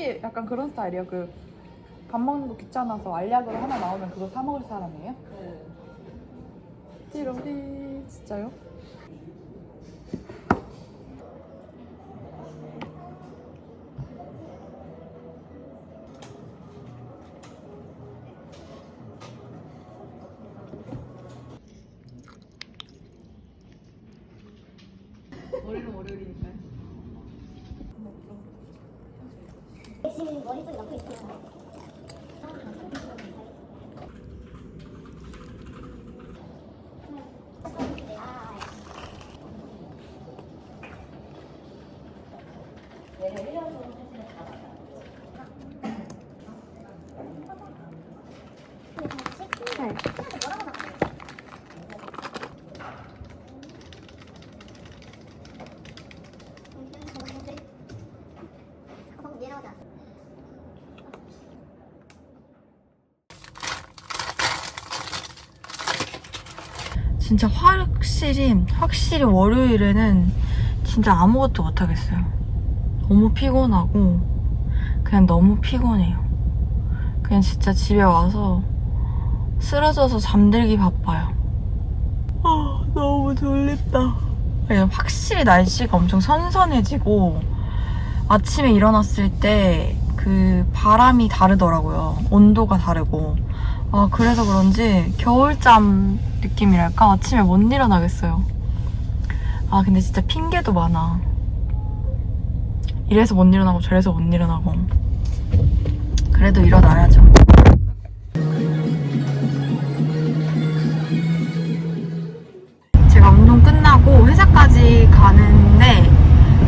혹시 약간 그런 스타일이에요? 그 밥 먹는 거 귀찮아서 알약으로 하나 나오면 그거 사 먹을 사람이에요? 네. 띠로리 진짜요? 월요일은 월요일이니까요. 지금 머릿속에 넣고 있어요. 진짜 확실히 확실히 월요일에는 진짜 아무것도 못 하겠어요. 너무 피곤하고 그냥 너무 피곤해요. 그냥 진짜 집에 와서 쓰러져서 잠들기 바빠요. 아 너무 졸립다. 확실히 날씨가 엄청 선선해지고 아침에 일어났을 때 그 바람이 다르더라고요. 온도가 다르고. 아, 그래서 그런지 겨울잠 느낌이랄까? 아침에 못 일어나겠어요. 아, 근데 진짜 핑계도 많아. 이래서 못 일어나고 저래서 못 일어나고. 그래도 일어나야죠. 회사까지 가는데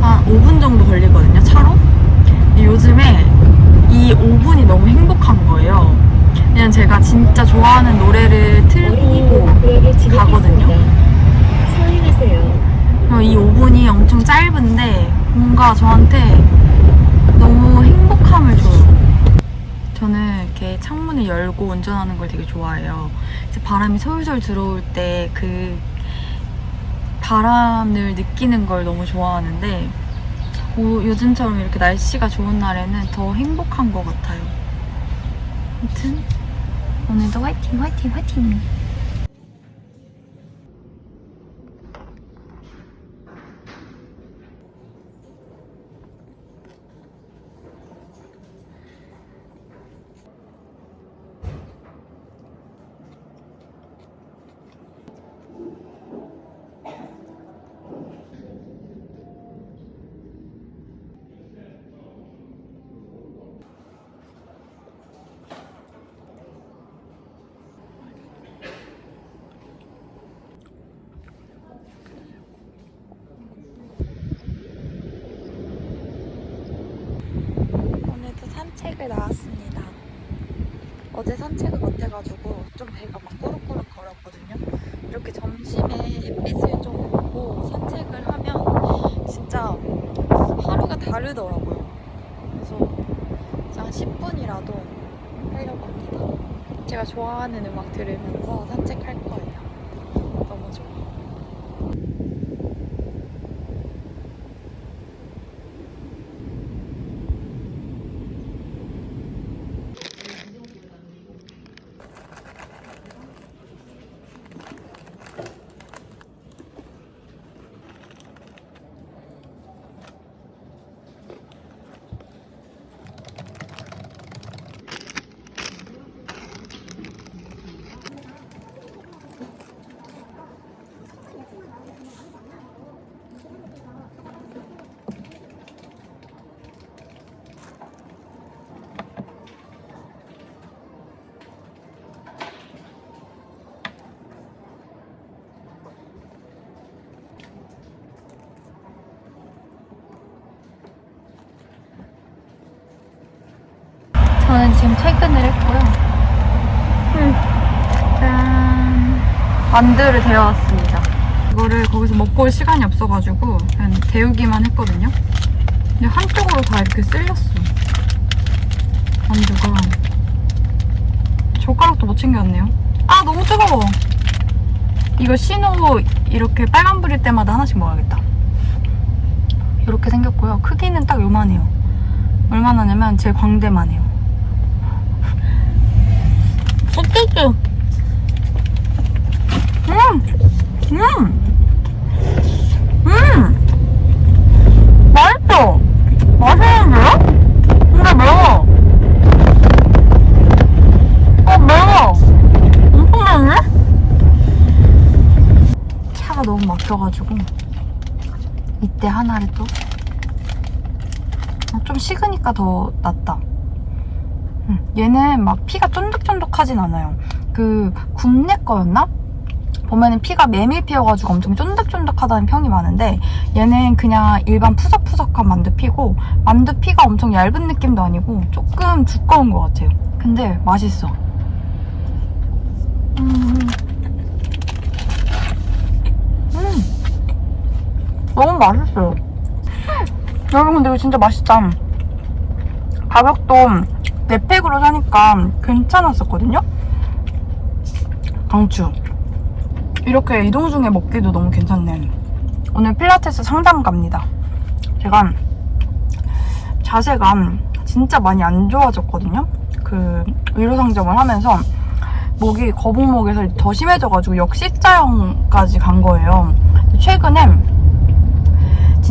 한 5분 정도 걸리거든요, 차로. 요즘에 이 5분이 너무 행복한 거예요. 그냥 제가 진짜 좋아하는 노래를 틀고 가거든요. 어, 이 5분이 엄청 짧은데 뭔가 저한테 너무 행복함을 줘요. 저는 이렇게 창문을 열고 운전하는 걸 되게 좋아해요. 이제 바람이 솔솔 들어올 때 그 바람을 느끼는 걸 너무 좋아하는데 오, 요즘처럼 이렇게 날씨가 좋은 날에는 더 행복한 것 같아요. 아무튼 오늘도 화이팅 화이팅 화이팅! 오늘도 산책을 나왔습니다. 어제 산책을 못해가지고 좀 배가 막 꾸룩꾸룩 거렸거든요. 이렇게 점심에 햇빛을 좀 보고 산책을 하면 진짜 하루가 다르더라고요. 그래서 그냥 10분이라도 하려고 합니다. 제가 좋아하는 음악 들으면서 산책할 거예요. 저는 지금 퇴근을 했고요. 음, 짠. 만두를 데워왔습니다. 이거를 거기서 먹고 올 시간이 없어가지고 그냥 데우기만 했거든요. 근데 한쪽으로 다 이렇게 쓸렸어. 만두가. 젓가락도 못 챙겨왔네요. 아, 너무 뜨거워. 이거 신호 이렇게 빨간불일 때마다 하나씩 먹어야겠다. 이렇게 생겼고요. 크기는 딱 요만해요. 얼마나 냐면 제 광대만 해요. 어쨌든 음! 음! 음! 맛있어! 맛있는데요? 근데 매워. 어, 매워. 엄청 매운데? 차가 너무 막혀가지고 이때 하나를 또 어, 좀 식으니까 더 낫다. 음, 얘는 막 피가 쫀득쫀득하진 않아요. 그 국내 거였나? 보면은 피가 메밀피여가지고 엄청 쫀득쫀득하다는 평이 많은데 얘는 그냥 일반 푸석푸석한 만두피고 만두피가 엄청 얇은 느낌도 아니고 조금 두꺼운 것 같아요. 근데 맛있어. 음. 음. 너무 맛있어요. 여러분 근데 이거 진짜 맛있다. 가격도 4팩으로 사니까 괜찮았었거든요? 강추. 이렇게 이동 중에 먹기도 너무 괜찮네. 오늘 필라테스 상담 갑니다. 제가 자세가 진짜 많이 안 좋아졌거든요? 그 의료상점을 하면서 목이 거북목에서 더 심해져가지고 역시자형까지 간 거예요. 최근에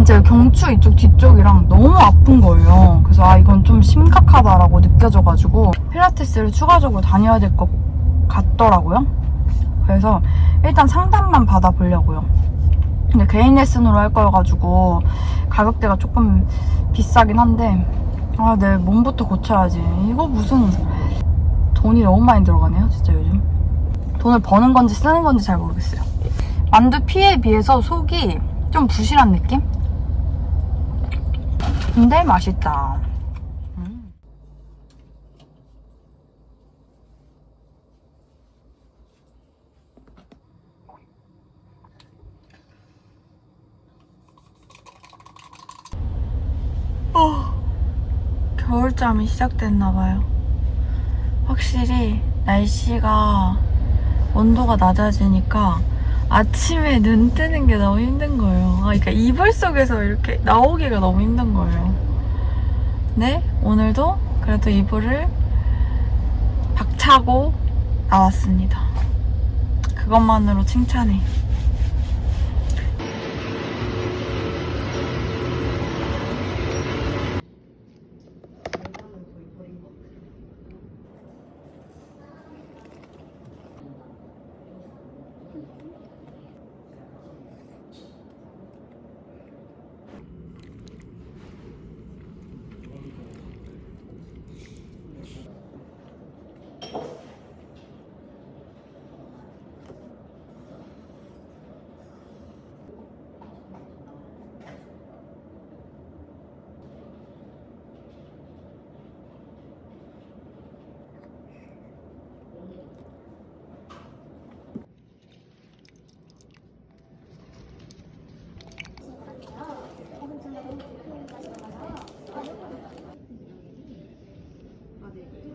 진짜 경추 이쪽 뒤쪽이랑 너무 아픈 거예요. 그래서 아 이건 좀 심각하다라고 느껴져가지고 필라테스를 추가적으로 다녀야 될 것 같더라고요. 그래서 일단 상담만 받아보려고요. 근데 개인 레슨으로 할 거여가지고 가격대가 조금 비싸긴 한데 아 내 몸부터 고쳐야지. 이거 무슨 돈이 너무 많이 들어가네요, 진짜 요즘. 돈을 버는 건지 쓰는 건지 잘 모르겠어요. 만두 피에 비해서 속이 좀 부실한 느낌? 근데 맛있다. 음. 어, 겨울잠이 시작됐나봐요. 확실히 날씨가 온도가 낮아지니까 아침에 눈 뜨는 게 너무 힘든 거예요. 아, 그러니까 이불 속에서 이렇게 나오기가 너무 힘든 거예요. 네, 오늘도 그래도 이불을 박차고 나왔습니다. 그것만으로 칭찬해.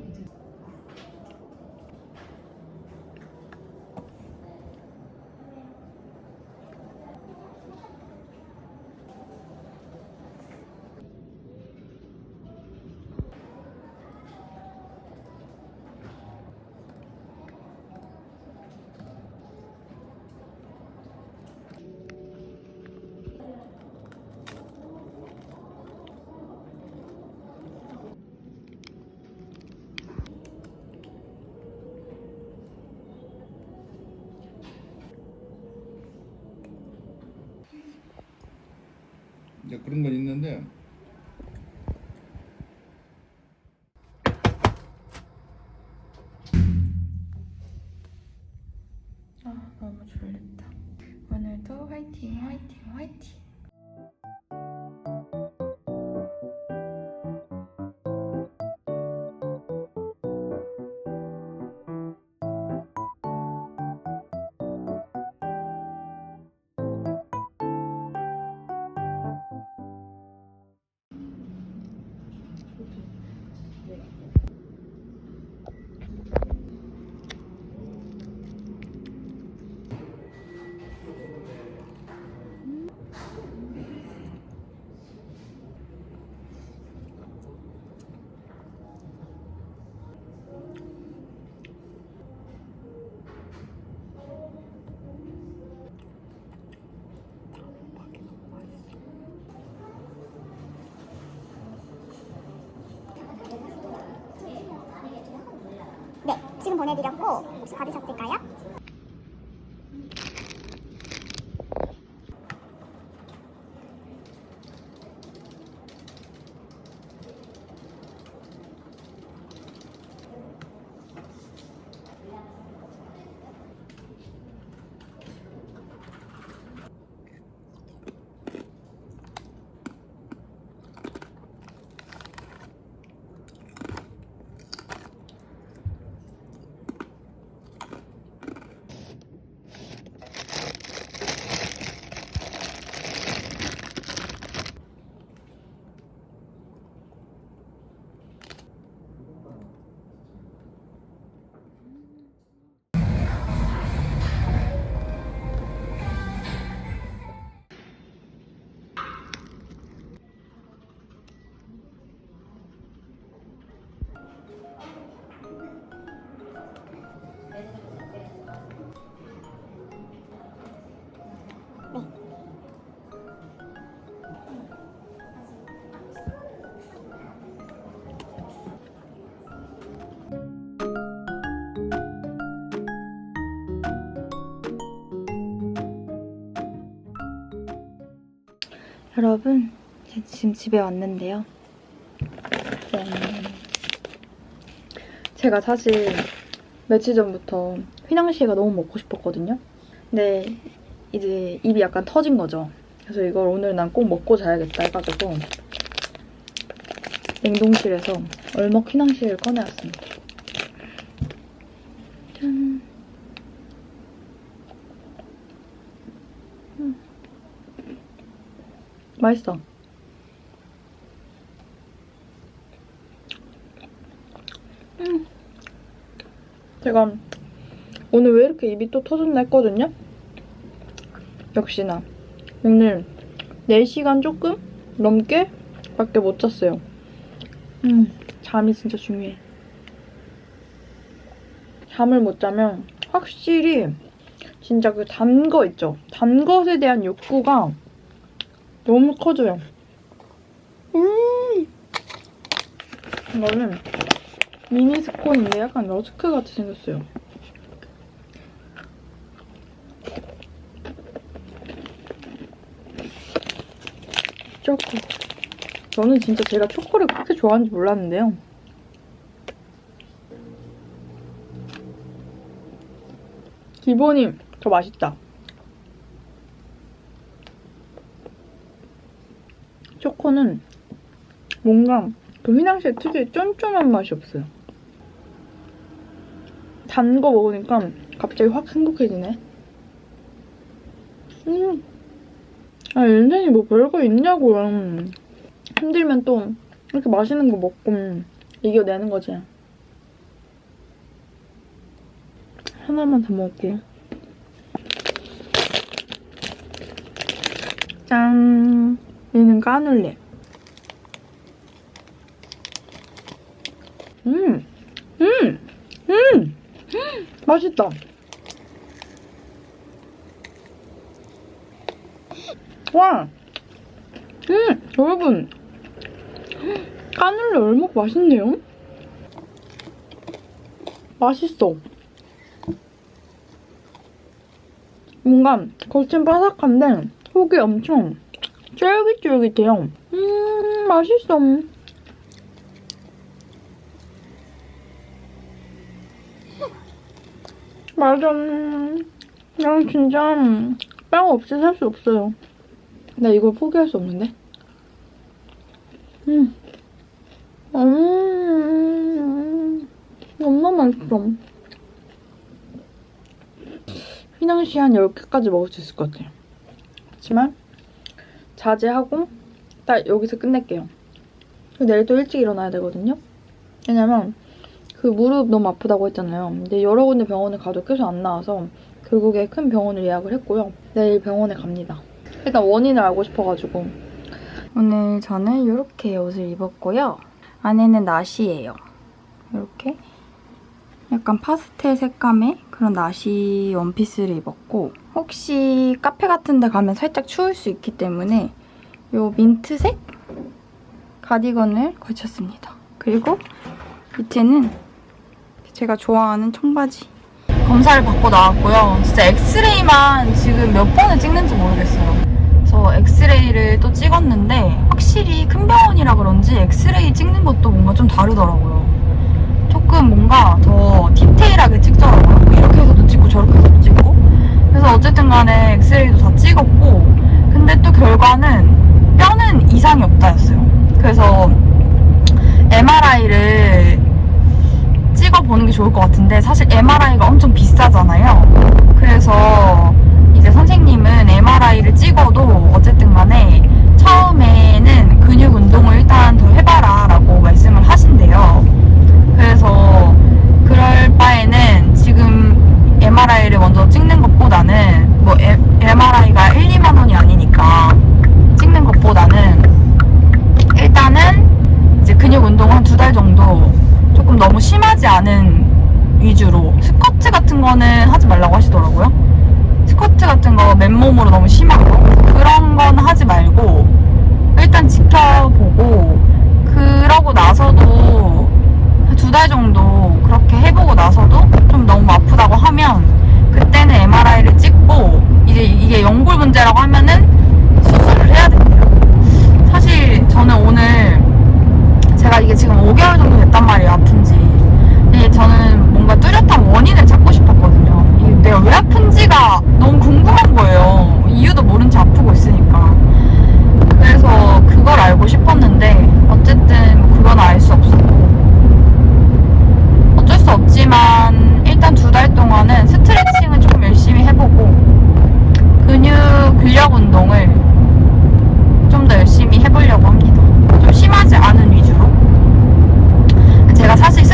이제 그런 건 있는데 지금 보내드렸고 혹시 받으셨을까요? 여러분, 제 지금 집에 왔는데요. 짠. 제가 사실 며칠 전부터 휘낭시에가 너무 먹고 싶었거든요. 근데 이제 입이 약간 터진 거죠. 그래서 이걸 오늘 난 꼭 먹고 자야겠다 해가지고 냉동실에서 얼먹 휘낭시에를 꺼내왔습니다. 짠. 음. 맛있어. 음. 제가 오늘 왜 이렇게 입이 또 터졌나 했거든요? 역시나 오늘 4시간 조금 넘게 밖에 못 잤어요. 음, 잠이 진짜 중요해. 잠을 못 자면 확실히 진짜 그 단 거 있죠? 단 것에 대한 욕구가 너무 커져요. 음! 이거는 미니 스콘인데 약간 러스크 같이 생겼어요. 초코. 저는 진짜 제가 초코를 그렇게 좋아하는지 몰랐는데요. 기본이 더 맛있다. 초코는 뭔가 그 휘낭시에 특유의 쫀쫀한 맛이 없어요. 단 거 먹으니까 갑자기 확 행복해지네. 음. 아, 인생이 뭐 별거 있냐고요. 힘들면 또 이렇게 맛있는 거 먹고 이겨내는 거지. 하나만 더 먹을게요. 짠! 얘는 까눌레. 음! 음! 음! 맛있다. 와! 음! 여러분! 까눌레 얼마나 맛있네요? 맛있어. 뭔가 겉은 바삭한데 속이 엄청 쫄깃쫄깃해요. 음, 맛있어. 맞아. 난 진짜 빵 없이 살 수 없어요. 나 이걸 포기할 수 없는데. 음. 음. 너무 맛있어. 휘낭시 한 10개까지 먹을 수 있을 것 같아요. 하지만 자제하고 딱 여기서 끝낼게요. 내일 또 일찍 일어나야 되거든요. 왜냐면 그 무릎 너무 아프다고 했잖아요. 근데 여러 군데 병원에 가도 계속 안 나와서 결국에 큰 병원을 예약을 했고요. 내일 병원에 갑니다. 일단 원인을 알고 싶어가지고 오늘 저는 이렇게 옷을 입었고요. 안에는 나시예요. 이렇게 약간 파스텔 색감의 그런 나시 원피스를 입었고 혹시 카페 같은 데 가면 살짝 추울 수 있기 때문에 이 민트색 가디건을 걸쳤습니다. 그리고 밑에는 제가 좋아하는 청바지. 검사를 받고 나왔고요. 진짜 엑스레이만 지금 몇 번을 찍는지 모르겠어요. 그래서 엑스레이를 또 찍었는데 확실히 큰 병원이라 그런지 엑스레이 찍는 것도 뭔가 좀 다르더라고요. 조금 뭔가 더 디테일하게 찍더라고요. 뭐 이렇게 해서도 찍고 저렇게 해서도 찍고. 그래서 어쨌든 간에 엑스레이도 다 찍었고 근데 또 결과는 뼈는 이상이 없다였어요. 그래서 MRI를 좋을 것 같은데 사실 MRI가 엄청 비싸잖아요. 그래서 이제 선생님은 MRI를 찍어도 어쨌든 간에 처음에는 근육 운동을 일단 더 해봐라 라고 말씀을 하신대요. 그래서 그럴 바에는 지금 MRI를 먼저 찍는 것보다는 뭐 MRI가 1, 2만 원이 아니니까 찍는 것보다는 일단은 이제 근육 운동 한 두 달 정도 조금 너무 심하지 않은 위주로 스쿼트 같은 거는 하지 말라고 하시더라고요. 스쿼트 같은 거 맨몸으로 너무 거 그런 건 하지 말고 일단 지켜보고 그러고 나서도 두 달 정도 그렇게 해보고 나서도 좀 너무 아프다고 하면 그때는 MRI를 찍고 이제 이게 연골 문제라고 하면은 수술을 해야 된대요. 사실 저는 오늘 제가 이게 지금 5개월 정도 됐단 말이에요 아픈지 근데 저는 뭔가 뚜렷한 원인을 찾고 싶었거든요 내가 왜 아픈지가 너무 궁금한 거예요 이유도 모른 채 아프고 있으니까 그래서 그걸 알고 싶었는데 어쨌든 뭐 그건 알 수 없었고 어쩔 수 없지만 일단 두 달 동안은 스트레칭을 조금 열심히 해보고 근육 근력 운동을 좀 더 열심히 해보려고 합니다. 좀 심하지 않은 위주로. 제가 사실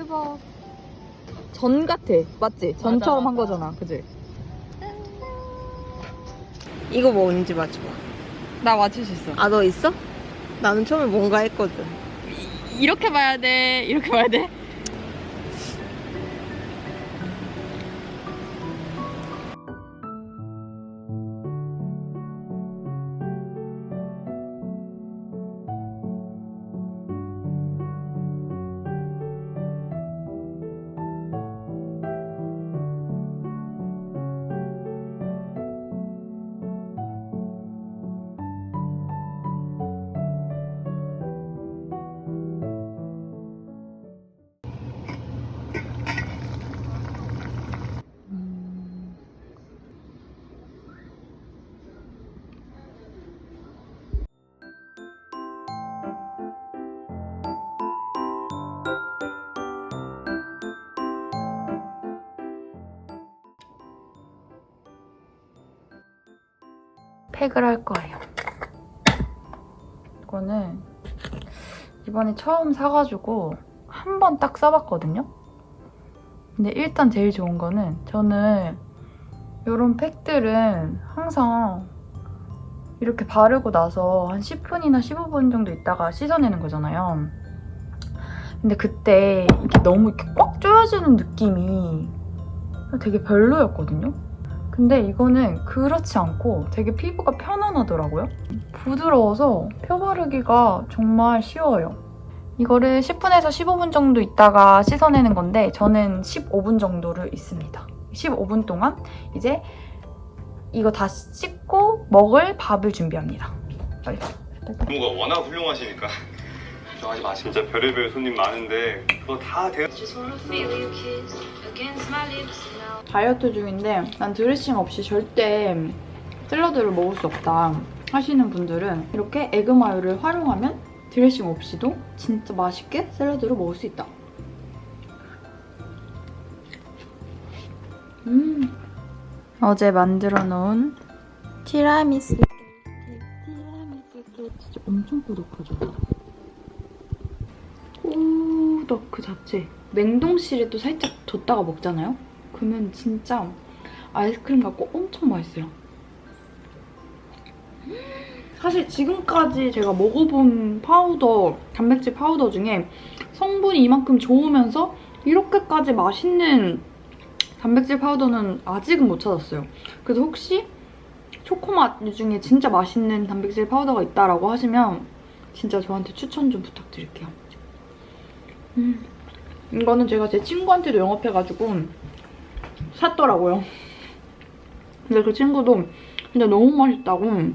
대박. 전 같아. 맞지? 전처럼 한 거잖아. 그지? 이거 뭔지 맞춰봐. 나 맞출 수 있어. 아 너 있어? 나는 처음에 뭔가 했거든. 이렇게 봐야 돼. 이렇게 봐야 돼. 팩을 할 거예요. 이거는 이번에 처음 사가지고 한 번 딱 써봤거든요. 근데 일단 제일 좋은 거는 저는 이런 팩들은 항상 이렇게 바르고 나서 한 10분이나 15분 정도 있다가 씻어내는 거잖아요. 근데 그때 이렇게 너무 이렇게 꽉 조여지는 느낌이 되게 별로였거든요. 근데 이거는 그렇지 않고 되게 피부가 편안하더라고요. 부드러워서 펴 바르기가 정말 쉬워요. 이거를 10분에서 15분 정도 있다가 씻어내는 건데 저는 15분 정도를 있습니다. 15분 동안 이제 이거 다 씻고 먹을 밥을 준비합니다. 빨리. 안무가 워낙 훌륭하시니까 걱정하지 진짜 별의별 손님 많은데 그거 다 대... 다이어트 중인데 난 드레싱 없이 절대 샐러드를 먹을 수 없다 하시는 분들은 이렇게 에그 마요를 활용하면 드레싱 없이도 진짜 맛있게 샐러드를 먹을 수 있다. 음. 어제 만들어 놓은 케이크. 티라미수 진짜 엄청 꾸덕하죠? 꾸덕 그 자체. 냉동실에 또 살짝 뒀다가 먹잖아요? 그러면 진짜 아이스크림 같고 엄청 맛있어요. 사실 지금까지 제가 먹어본 파우더, 단백질 파우더 중에 성분이 이만큼 좋으면서 이렇게까지 맛있는 단백질 파우더는 아직은 못 찾았어요. 그래서 혹시 초코맛 중에 진짜 맛있는 단백질 파우더가 있다라고 하시면 진짜 저한테 추천 좀 부탁드릴게요. 음, 이거는 제가 제 친구한테도 영업해가지고 샀더라고요. 근데 그 친구도 진짜 너무 맛있다고